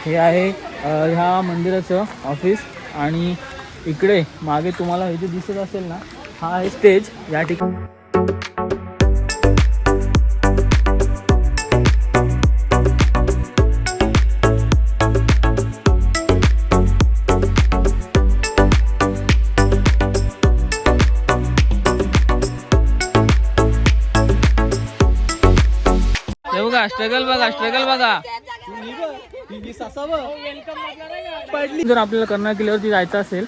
हे आहे ह्या मंदिराचं ऑफिस आणि इकडे मागे तुम्हाला हे जे दिसत असेल ना हा आहे स्टेज या ठिकाणी बघा स्ट्रगल बघा स्ट्रगल बघा. जर आपल्याला कर्नाळ किल्ल्यावरती जायचं असेल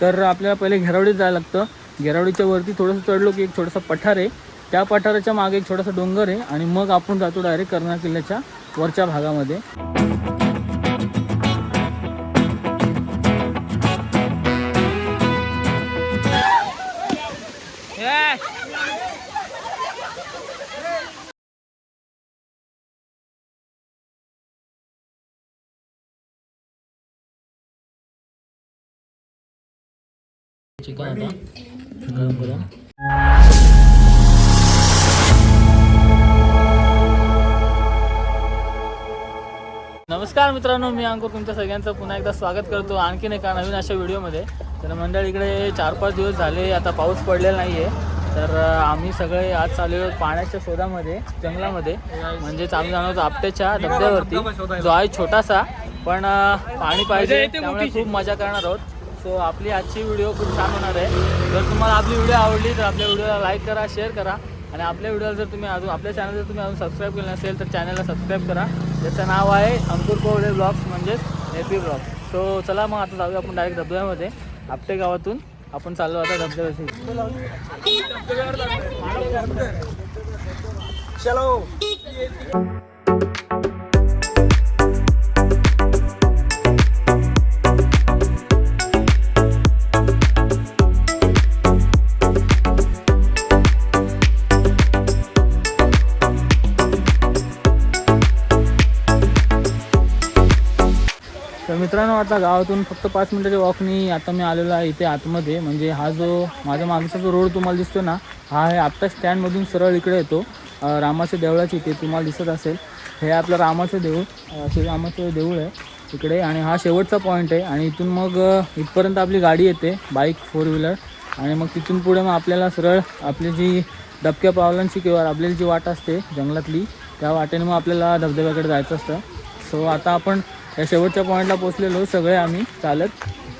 तर आपल्याला पहिले घेरावडीत जायला लागतं. घेरावडीच्या वरती थोडंसं चढलो की एक छोटासा पठार आहे. त्या पठाराच्या मागे एक छोटासा डोंगर आहे आणि मग आपण जातो डायरेक्ट कर्नाळ किल्ल्याच्या वरच्या भागामध्ये. चिकन आता गरम गरम नमस्कार मित्रांनो मी अंकुर तुमच्या सगळ्यांचं पुन्हा एकदा स्वागत करतो आणखीन एका नवीन अशा व्हिडिओमध्ये. तर मंडळ इकडे चार पाच दिवस झाले आता पाऊस पडलेला नाही आहे तर आम्ही सगळे आज चाललेलो आहोत पाण्याच्या शोधामध्ये जंगलामध्ये. म्हणजेच आम्ही जाणार आहोत आपट्याच्या धबधब्यावरती. जो आहे छोटासा पण पाणी पाहिजे त्यामुळे खूप मजा करणार आहोत. सो आपली आजची व्हिडिओ खूप छान होणार आहे. जर तुम्हाला आपली व्हिडिओ आवडली तर आपल्या व्हिडिओला लाईक करा शेअर करा. आणि आपल्या व्हिडिओला जर तुम्ही अजून आपल्या चॅनल जर तुम्ही अजून सबस्क्राईब केलं नसेल तर चॅनलला सबस्क्राईब करा. ज्याचं नाव आहे अंकुर कोवडे ब्लॉग्स म्हणजेच एपी ब्लॉग्स सो चला मग आता जाऊया आपण डायरेक्ट धबधब्यामध्ये. आपटे गावातून आपण चाललो आता धबधब्याची चलो हो. मित्रांनो आता गावातून फक्त पाच मिनिटाच्या वॉकनी आता मी आलेलो आहे इथे आतमध्ये. म्हणजे हा जो माझ्या मागचा जो रोड तुम्हाला दिसतो ना हा आहे आत्ता स्टँडमधून सरळ इकडे येतो. रामाच्या देवळाची इथे तुम्हाला दिसत असेल. हे आपलं रामाचं देऊळ श्रीरामाचं देऊळ आहे इकडे. आणि हा शेवटचा पॉईंट आहे. आणि इथून मग इथपर्यंत आपली गाडी येते बाईक फोर व्हीलर आणि मग तिथून पुढे मग आपल्याला सरळ आपली जी डबक्या पावलांची किंवा आपल्याला जी वाट असते जंगलातली त्या वाटेने मग आपल्याला धबधब्याकडे जायचं असतं. सो आता आपण या शेवटच्या पॉईंटला पोचलेलो सगळे आम्ही चालत.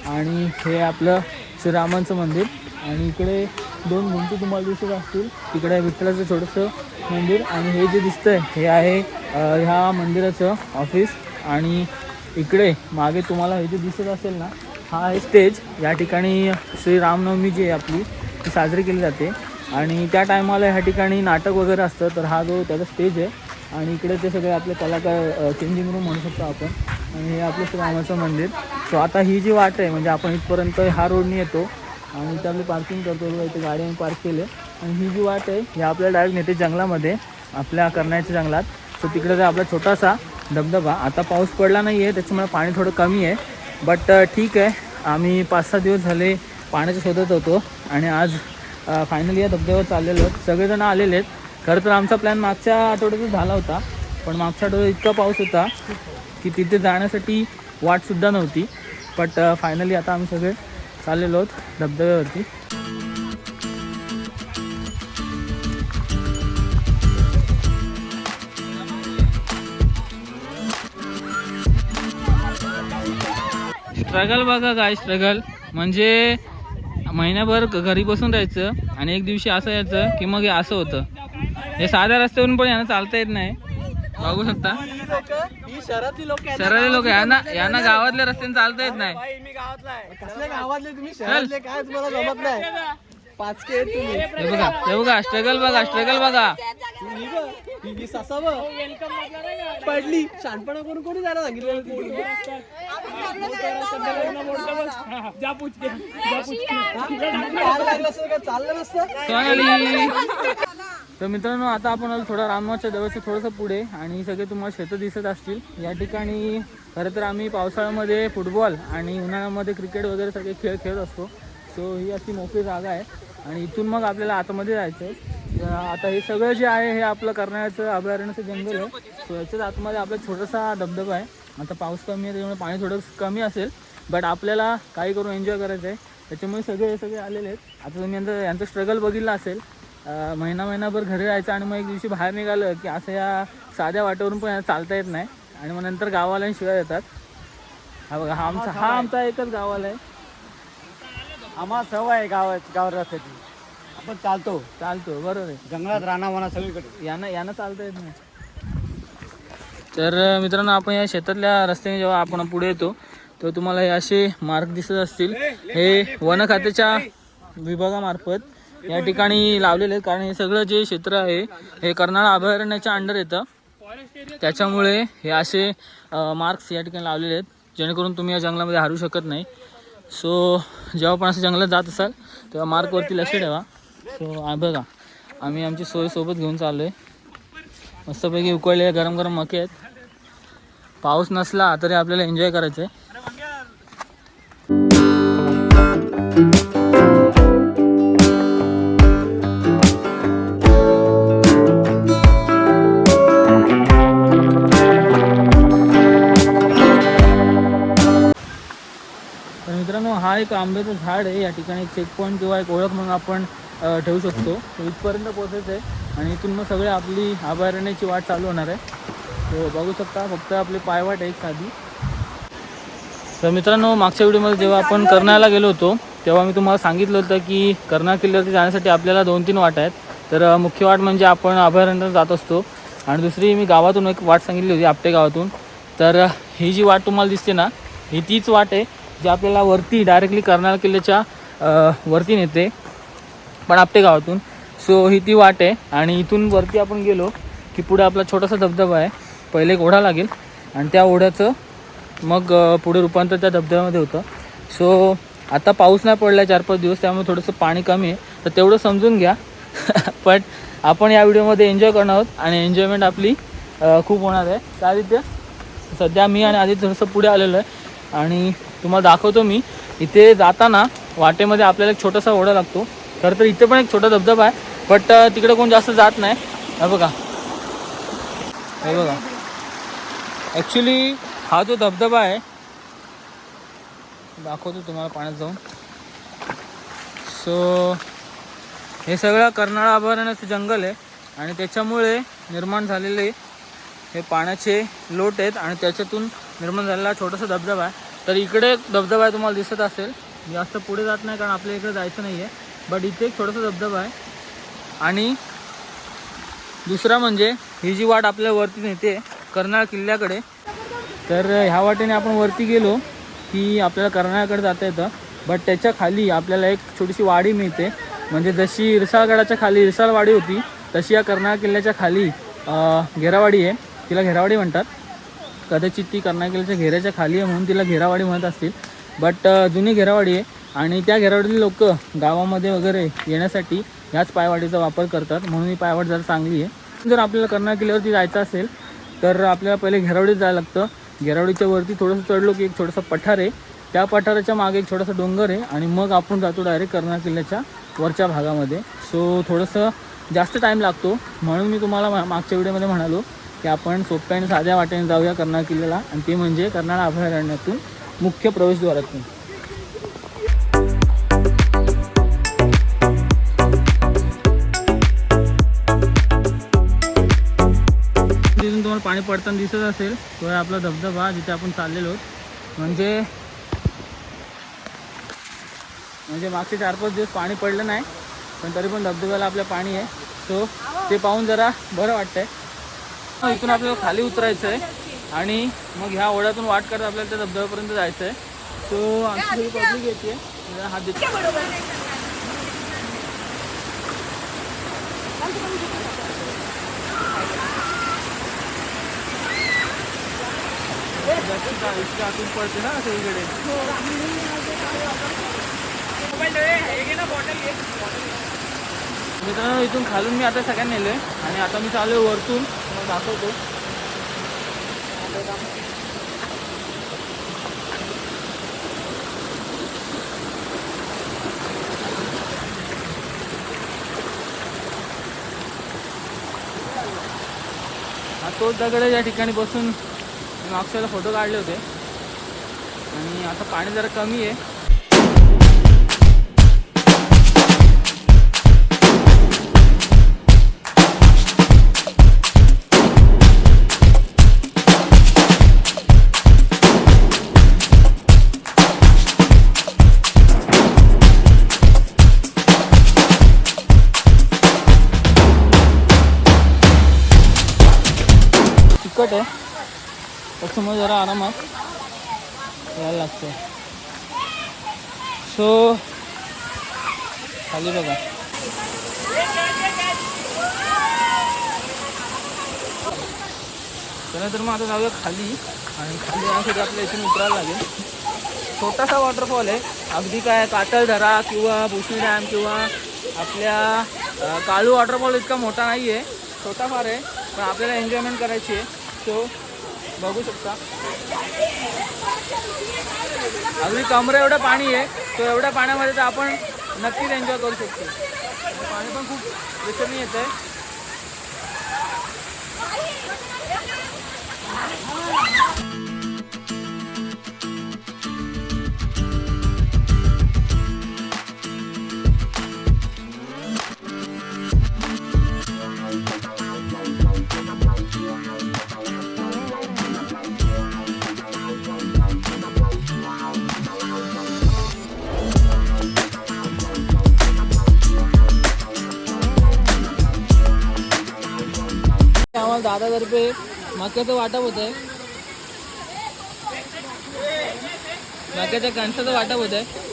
आणि हे आपलं श्रीरामांचं मंदिर. आणि इकडे दोन भिंती तुम्हाला दिसत असतील. तिकडे विठ्ठलाचं छोटंसं मंदिर. आणि हे जे दिसतंय हे आहे ह्या मंदिराचं ऑफिस आणि इकडे मागे तुम्हाला हे जे दिसत असेल ना हा आहे स्टेज या ठिकाणी श्री रामनवमी जी आहे आपली ती साजरी केली जाते. आणि त्या टायमाला ह्या ठिकाणी नाटक वगैरे असतं तर हा जो त्याचा स्टेज आहे. आणि इकडे ते सगळे आपले कलाकार चेंजिंग रूम म्हणू शकतो आपण. आणि हे आपलं श्रीरामाचं मंदिर. सो आता ही जी वाट आहे म्हणजे आपण इथपर्यंत हा रोडने येतो आणि इथे आपली पार्किंग करतो इथे गाडी आम्ही पार्क केले. आणि ही जी वाट आहे ही आपल्या डायरेक्ट नेते जंगलामध्ये आपल्या करण्याच्या जंगलात. सो तिकडे जो आपला छोटासा धबधबा आता पाऊस पडला नाही आहे त्याच्यामुळे पाणी थोडं कमी आहे. बट ठीक आहे आम्ही पाच सहा दिवस झाले पाण्याच्या शोधत होतो. आणि आज फायनली या धबधब्यावर चाललेलो सगळेजण आलेले आहेत. खरं तर आमचा प्लॅन मागच्या आठवड्यातच झाला होता. पण मागच्या आठवड्यात इतका पाऊस होता. की तिथे जाण्यासाठी वाटसुद्धा नव्हती. बट फायनली uh, आता आम्ही सगळे चाललेलो आहोत धबधब्यावरती. स्ट्रगल बघा काय स्ट्रगल म्हणजे महिन्याभर घरी बसून राहायचं आणि एक दिवशी असं यायचं की मग हे असं होतं. हे साध्या रस्त्यावरून पण यांना चालता येत नाही. बघू शकता. शहरातली लोक यांना यांना गावातल्या रस्त्याने चालता येत नाही. मी गावातला आहे. कसल्या गावातले तुम्ही? शहरातले काय तुम्हाला जमत नाही? पाचके आहेत तुम्ही. हे बघा हे बघा स्ट्रगल बघा स्ट्रगल बघा. ही बघ, ससावं. पडली. शहाणपणा करून कोणी जायला सांगितलं लागलं असतं का? चाललं नसतं. सोनाली. तर मित्रांनो आता आपण आलो थोडा रामाच्या देवाच्या थोडंसं पुढे आणि सगळे तुम्हाला शेतं दिसत असतील. या ठिकाणी खरं तर आम्ही पावसाळ्यामध्ये फुटबॉल आणि उन्हाळ्यामध्ये क्रिकेट वगैरे सगळे खेळ खेळत असतो. सो ही अशी मोकळी जागा आहे. आणि इथून मग आपल्याला आतमध्ये जायचं आहे. आता हे सगळं जे आहे हे आपलं करण्याचं अभयारण्याचं जंगल आहे. सो याच्याच आतमध्ये आपला छोटासा धबधबा आहे. आता पाऊस कमी आहे त्याच्यामुळे पाणी थोडं कमी असेल. बट आपल्याला काही करून एन्जॉय करायचं आहे. त्याच्यामुळे सगळे सगळे आलेले आहेत. आता तुम्ही यांचं यांचं स्ट्रगल बघितलं असेल. महिना महिनाभर घरी राहायचं आणि मग एक दिवशी बाहेर निघालं की असं या साध्या वाटेवरून पण चालता येत नाही. आणि मग नंतर गावाला शिवाय येतात. हा बघा हा आमचा हा आमचा एकच गावाला आहे. आम्हाला सवय आहे गावात गावात रस्त्याची. आपण चालतो चालतो बरोबर आहे. जंगलात रानावाना सगळीकडे. यांना यांना चालता येत नाही तर मित्रांनो आपण या शेतातल्या रस्त्याने जेव्हा आपण पुढे येतो तेव्हा तुम्हाला हे असे मार्ग दिसत असतील. हे वन खात्याच्या विभागामार्फत या ठिकाणी लावलेले आहेत. कारण हे सगळं जे क्षेत्र आहे हे कर्नाळा अभयारण्याच्या अंडर येतं. त्याच्यामुळे हे असे मार्क्स या ठिकाणी लावलेले आहेत. जेणेकरून तुम्ही या जंगलामध्ये हारू शकत नाही. सो जेव्हा पण असं जंगलात जात असाल तेव्हा मार्कवरती लक्ष ठेवा. सो आ बघा आम्ही आमची सोय सोबत घेऊन चाललो आहे मस्तपैकी उकळलेले गरम गरम मके आहेत. पाऊस नसला तरी आपल्याला एन्जॉय करायचं आहे एक आंब्याचं झाड आहे. या ठिकाणी एक चेकपॉईंट किंवा एक ओळख म्हणून आपण ठेवू शकतो. इथपर्यंत पोहोचायचं आहे. आणि इथून मग सगळे आपली अभयारण्याची वाट चालू होणार आहे. तो बघू शकता. फक्त आपली पायवाट आहे एक साधी. तर मित्रांनो मागच्या व्हिडिओमध्ये जेव्हा आपण कर्नाळला गेलो होतो तेव्हा मी तुम्हाला सांगितलं होतं की कर्नाळ किल्ल्यावरती जाण्यासाठी आपल्याला दोन तीन वाट आहेत. तर मुख्य वाट म्हणजे आपण अभयारण्यात जात असतो. आणि दुसरी मी गावातून एक वाट सांगितली होती आपटे गावातून. तर ही जी वाट तुम्हाला दिसते ना ही तीच वाट आहे. जे आपल्याला वरती डायरेक्टली कर्नाळ किल्ल्याच्या वरती नेते. पण आपटे गावातून. सो ही ती वाट आहे. आणि इथून वरती आपण गेलो की पुढे आपला छोटासा धबधबा आहे. पहिले एक ओढा लागेल. आणि त्या ओढ्याचं मग पुढे रूपांतर त्या धबधब्यामध्ये होतं. सो आता पाऊस नाही पडला चार पाच दिवस त्यामुळे थोडंसं पाणी कमी आहे. तर तेवढं समजून घ्या. पण आपण या व्हिडिओमध्ये एन्जॉय करणार आहोत. आणि एन्जॉयमेंट आपली खूप होणार आहे. काय आदित्य सध्या मी आणि आदित्य थोडंसं पुढे आलेलो आहे. आणि तुम्हाला दाखवतो मी. इथे जाताना वाटेमध्ये आपल्याला एक छोटासा ओढा लागतो. खरं तर इथे पण एक छोटा धबधबा आहे बट तिकडे कोण जास्त जात नाही. हे बघा. हे बघा. ॲक्च्युली हा जो धबधबा आहे दाखवतो तुम्हाला पाण्यात जाऊन. सो हे सगळं कर्नाळा अभयारण्याचं जंगल आहे आणि त्याच्यामुळे निर्माण झालेले हे पाण्याचे लोट आहेत आणि त्याच्यातून निर्माण झालेला छोटासा धबधबा आहे. तर इकडे धबधबा आहे तुम्हाला दिसत असेल. जास्त पुढे जात नाही कारण आपल्या इकडे जायचं नाही आहे बट इथे एक थोडासा धबधबा आहे. आणि दुसरा म्हणजे ही जी वाट आपल्या वरती नेते कर्नाळ किल्ल्याकडे. तर ह्या वाटेने आपण वरती गेलो की आपल्याला कर्नाळकडे जाता येतं. बट त्याच्याखाली आपल्याला एक छोटीशी वाडी मिळते. म्हणजे जशी इरसाळगडाच्या खाली इरसाळवाडी होती तशी या कर्नाळ किल्ल्याच्या खाली घेरावाडी आहे. तिला घेरावाडी म्हणतात. कदाचित ती कर्नाळ घेऱ्याच्या खाली आहे म्हणून तिला घेरावाडी म्हणत असतील. बट जुनी घेरावाडी आहे आणि त्या घेरावाडीतली लोक गावामध्ये वगैरे येण्यासाठी ह्याच पायवाडीचा वापर करतात. म्हणून ही पायवाट जरा चांगली आहे. जर आपल्याला कर्नाळ किल्ल्यावरती जायचं असेल तर आपल्याला पहिले घेरावडीत जायला लागतं. घेरावडीच्या वरती थोडंसं चढलो की एक छोटासा पठार आहे. त्या पठाराच्या मागे एक छोटासा डोंगर आहे आणि मग आपण जातो डायरेक्ट कर्नाळ किल्ल्याच्या वरच्या भागामध्ये. सो थोडंसं जास्त टाईम लागतो. म्हणून मी तुम्हाला मा- मागच्या व्हिडिओमध्ये म्हणालो की आपण सोप्या आणि साध्या वाटेने जाऊया कर्नाळ किल्ल्याला. आणि ते म्हणजे कर्नाळ अभयारण्यातून मुख्य प्रवेशद्वारातून. तिथून तुम्हाला पाणी पडताना दिसत असेल तो आहे आपला धबधबा जिथे आपण चाललेलो म्हणजे म्हणजे मागचे चार पाच दिवस पाणी पडलं नाही पण तरी पण धबधब्याला आपलं पाणी आहे. सो ते पाहून जरा बरं वाटतंय. इथून आपल्याला खाली उतरायचं आहे आणि मग ह्या ओढ्यातून वाट करत आपल्याला त्या धबधब्यापर्यंत जायचं आहे सो आमची पब्लिक येते हात देते आतून पडते ना सगळीकडे मित्रांनो इथून खालून मी आता सगळ्यांना आहे आणि आता मी चालू आहे वरतून. मग दाखवतो. तोच दगड या ठिकाणी बसून मी मागच्या फोटो काढले होते. आणि आता पाणी जरा कमी आहे. तिखट आहे. त्याच्यामुळे जरा आरामात यायला लागते सो खाली बघा. चला तर मग आता जाऊया खाली. आणि खाली जाण्यासाठी आपल्या इथून उतरायला लागेल. छोटासा वॉटरफॉल आहे. अगदी काय कातळ धरा किंवा भुशी डॅम किंवा आपल्या काळू वॉटरफॉल इतका मोठा नाही आहे छोटा फार आहे. पण आपल्याला एन्जॉयमेंट करायची आहे. सो बघू शकता. अगदी कमरे एवढं पाणी आहे तो एवढ्या पाण्यामध्ये तर आपण नक्कीच एन्जॉय करू शकतो. पाणी पण खूप विसरणी येत आहे हजार रुपये मक्याचं वाटप होत आहे मक्याच्या कणसाचं वाटप होत आहे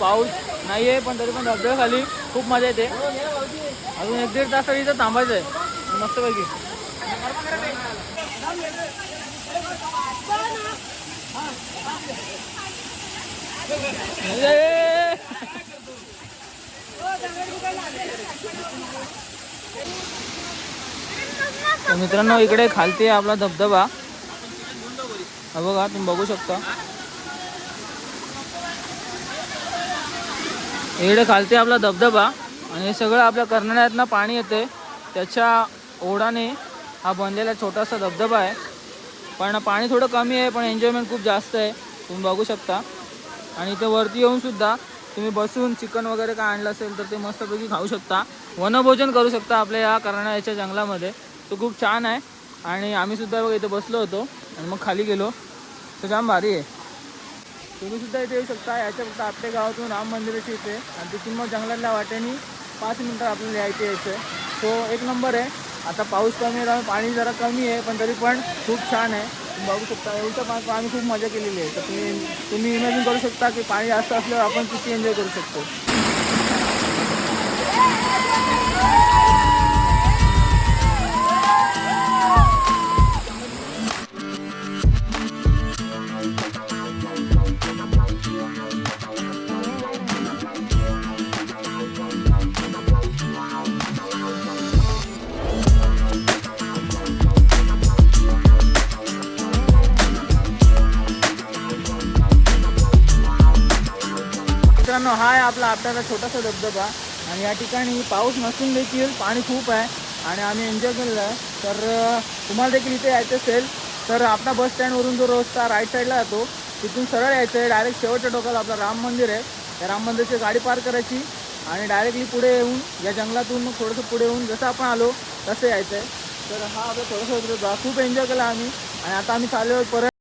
पाऊस नाही आहे पण तरी पण धबधब्याखाली खूप मजा येते. अजून एक दीड तास इथं थांबायचं आहे मस्तपैकी म्हणजे तर मित्रांनो इकडे खालती आहे आपला धबधबा. हा बघा तुम्ही बघू शकता. इकडे खालती आपला धबधबा आणि हे सगळं आपल्या कर्नाळ्यातनं पाणी येते त्याच्या ओढाने हा बनलेला छोटासा धबधबा आहे. पण पाणी थोडं कमी आहे पण एन्जॉयमेंट खूप जास्त आहे. तुम्ही बघू शकता. आणि इथे वरती येऊन सुद्धा तुम्ही बसून चिकन वगैरे काय आणलं असेल तर ते मस्तपैकी खाऊ शकता. वनभोजन करू शकता आपल्या या कर्नाळ्याच्या जंगलामध्ये. तो खूप छान आहे. आणि आम्ही सुद्धा बघा इथे बसलो होतो. आणि मग खाली गेलो. तर जाम भारी आहे. तुम्ही सुद्धा इथे येऊ शकता. याच्या फक्त आपल्या गावातून राम मंदिराची इथे. आणि तिथून मग जंगलातल्या वाट्याने पाच मिनटं आपल्याला यायचे यायचं सो एक नंबर आहे. आता पाऊस कमी आहे पाणी जरा कमी आहे पण तरी पण खूप छान आहे. बघू शकता एवढं पाणी आम्ही खूप मजा केलेली आहे. तर तुम्ही तुम्ही इमॅजिन करू शकता की पाणी जास्त असल्यावर आपण किती एन्जॉय करू शकतो. मित्रांनो हा आहे आपला आपल्याला छोटासा धबधबा आणि या ठिकाणी पाऊस नसून देखील पाणी खूप आहे आणि आम्ही एन्जॉय केलेलं आहे. तर तुम्हाला देखील इथे यायचं असेल तर आपला बस स्टँडवरून जो रस्ता राईट साईडला जातो तिथून सरळ यायचं आहे. डायरेक्ट शेवटच्या टोकाला आपलं राम मंदिर आहे. त्या राम मंदिरची गाडी पार करायची आणि डायरेक्टली पुढे येऊन या जंगलातून मग थोडंसं पुढे येऊन जसं आपण आलो तसं यायचं आहे. तर हा आपला थोडंसं खूप एन्जॉय केला आम्ही आणि आता आम्ही चाललो परत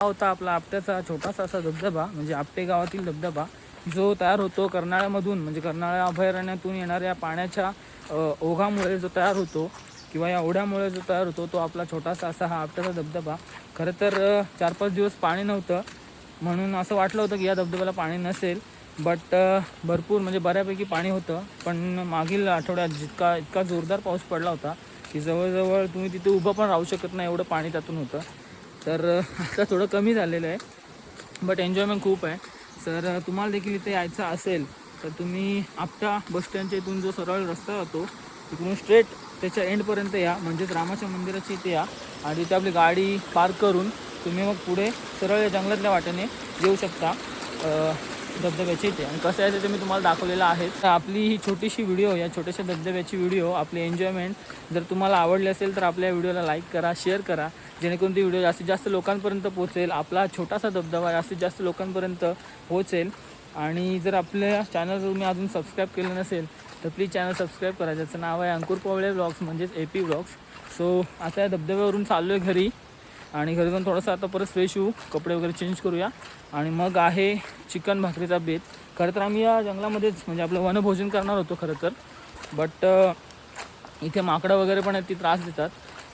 हा होता आपला आपट्याचा छोटासा असा धबधबा म्हणजे आपटे गावातील धबधबा जो तयार होतो कर्नाळ्यामधून म्हणजे कर्नाळ्या अभयारण्यातून येणाऱ्या पाण्याच्या ओघामुळे जो तयार होतो किंवा या ओढ्यामुळे जो तयार होतो तो आपला छोटासा असा हा आपट्याचा धबधबा. खरं तर चार पाच दिवस पाणी नव्हतं. म्हणून असं वाटलं होतं की या धबधब्याला पाणी नसेल. बट भरपूर म्हणजे बऱ्यापैकी पाणी होतं. पण मागील आठवड्यात जितका इतका जोरदार पाऊस पडला होता की जवळजवळ तुम्ही तिथे उभं पण राहू शकत नाही एवढं पाणी त्यातून होतं. तर आता थोडं कमी झालेलं आहे बट एन्जॉयमेंट खूप आहे. तर तुम्हाला देखील इथे यायचं असेल तर तुम्ही आपटा बसस्टँडच्या इथून जो सरळ रस्ता जातो तिकडून स्ट्रेट त्याच्या एंडपर्यंत या. म्हणजेच रामाच्या मंदिराच्या इथे या. आणि तिथे आपली गाडी पार्क करून तुम्ही मग पुढे सरळ या जंगलातल्या वाटेने येऊ शकता. धबधब्याच्या इथे. आणि कसं आहे ते मी तुम्हाला दाखवलेलं आहे. तर आपली ही छोटीशी व्हिडिओ या छोट्याशा धबधब्याची व्हिडिओ आपली एन्जॉयमेंट जर तुम्हाला आवडली असेल तर आपल्या व्हिडिओला लाईक करा शेअर करा. जेणेकरून ती व्हिडिओ जास्तीत जास्त लोकांपर्यंत पोहोचेल. आपला छोटासा धबधबा जास्तीत जास्त लोकांपर्यंत पोहोचेल. आणि जर आपल्या चॅनल जर तुम्ही अजून सबस्क्राईब केलं नसेल तर प्लीज चॅनल सबस्क्राईब करा. ज्याचं नाव आहे अंकुर पवळे ब्लॉग्स म्हणजेच ए पी ब्लॉग्स सो आता या धबधब्यावरून चाललो आहे घरी. आणि घरी जाऊन थोडंसं आता परत फ्रेश होऊ कपडे वगैरे चेंज करूया. आणि मग आहे चिकन भाकरीचा बेत. खरं तर आम्ही या जंगलामध्येच म्हणजे आपलं वनभोजन करणार होतो खरं तर. बट इथे माकडं वगैरे पण आहेत ती त्रास देतात.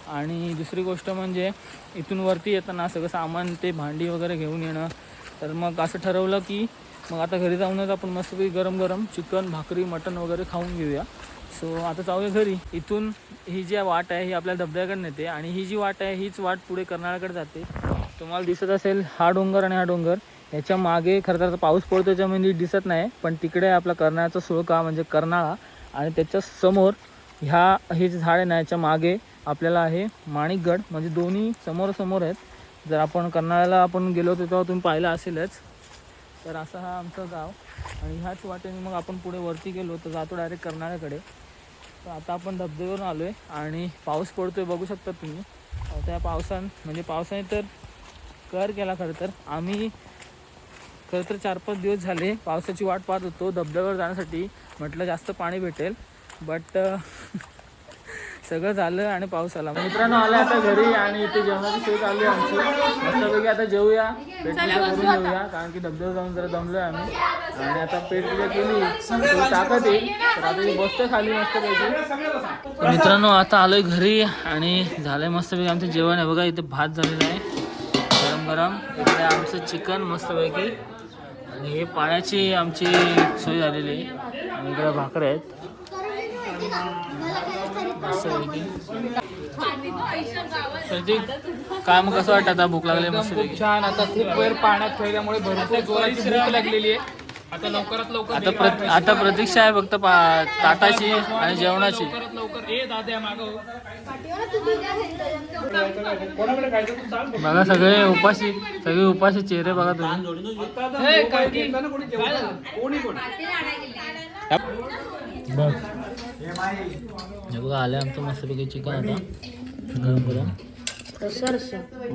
आणि दुसरी गोष्ट म्हणजे इथून वरती येताना सगळं सामान ते भांडी वगैरे घेऊन येणं. तर मग असं ठरवलं की मग आता घरी जाऊनच आपण मस्तपैकी गरम गरम चिकन भाकरी मटण वगैरे खाऊन घेऊया. सो आता जाऊया घरी. इथून ही जी वाट आहे ही आपल्या धबधब्याकडे नेते आणि ही जी वाट आहे हीच वाट पुढे कर्नाळाकडे जाते. तुम्हाला दिसत असेल हा डोंगर आणि हा डोंगर. याच्या मागे खरं तर पाऊस पडतो त्याच्यामध्ये दिसत नाही पण तिकडे आपला कर्नाळाचा सुळका म्हणजे कर्नाळा आणि त्याच्यासमोर ह्या हे जे झाड आहे ना याच्या मागे आपल्याला आहे माणिकगड. म्हणजे दोन्ही समोरसमोर आहेत. जर आपण कर्नाळ्याला आपण गेलो होतो तेव्हा तुम्ही पाहिलं असेलच. तर असं हा आमचं गाव आणि ह्याच वाटेने मग आपण पुढे वरती गेलो तर जातो डायरेक्ट कर्नाळ्याकडे तर आता आपण धबधब्यावरून आलो आहे आणि पाऊस पडतोय बघू शकता तुम्ही. त्या पावसान म्हणजे पावसाने तर कर केला खरं तर. आम्ही खरं तर चार पाच दिवस झाले पावसाची वाट पाहत होतो धबधब्यावर जाण्यासाठी. म्हटलं जास्त पाणी भेटेल बट सगळं झालं आणि पाऊस आला. मित्रांनो आला आता घरी आणि इथे जेवणाची सोय चालू आहे आमची. मस्तपैकी आता जेवूया पेट पूजा करून जेवूया कारण की धबधबा जाऊन जरा दमलोय आम्ही. आणि आता पेट पूजा केली ताकद येईल तर आता मी बसतो खाली मस्तपैकी. मित्रांनो आता आलोय घरी आणि झालंय मस्तपैकी आमचं जेवण. आहे बघा इथे भात झालेला आहे. गरम गरम. इकडे आमचं चिकन मस्तपैकी. आणि हे पाण्याची आमची सोय झालेली आहे. आणि इकडे भाकऱ्या आहेत. मग कसं वाटतं आता? भूक लागली मस्तपैकी छान. आता खूप वेळ पाण्यात खेळल्यामुळे भरपूर जोराची भूक लागलेली आहे. आता लवकरात लवकर आता आता प्रतीक्षा आहे फक्त ताटाची आणि जेवणाची. लवकरात लवकर ए दाद्या मागव बघा सगळे उपाशी सगळे उपाशी चेहरे बघा तुम्ही. बघ. हे बघा आले आमचं मस्तपैकी चिकन आता. गरम गरम.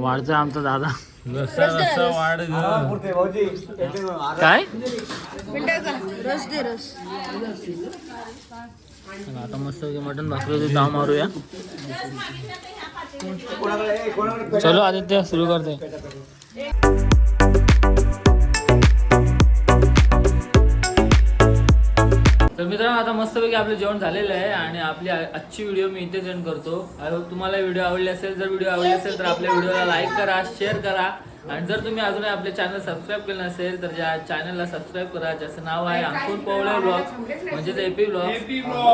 वाढचा आमचा दादा. काय? आता मस्त मटन भाकरी ताव मारूया. चलो आदित्य सुरू करते. तर मित्रांनो आता मस्तपैकी आपलं जेवण झालेलं आहे आणि आपली आजची व्हिडिओ मी इथे सेंड करतो. आय होप तुम्हाला व्हिडिओ आवडली असेल. जर व्हिडिओ आवडली असेल तर आपल्या व्हिडिओला लाईक करा शेअर करा. आणि जर तुम्ही अजूनही आपले चॅनल सबस्क्राईब केलं नसेल तर ज्या चॅनलला सबस्क्राईब करा ज्याचं नाव आहे अंकुर पवळे ब्लॉग म्हणजेच एपी ब्लॉग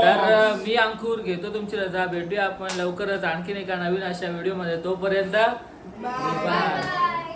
तर मी अंकुर घेतो तुमची रजा. भेटूया आपण लवकरच आणखीन एका नवीन अशा व्हिडिओमध्ये तोपर्यंत बाय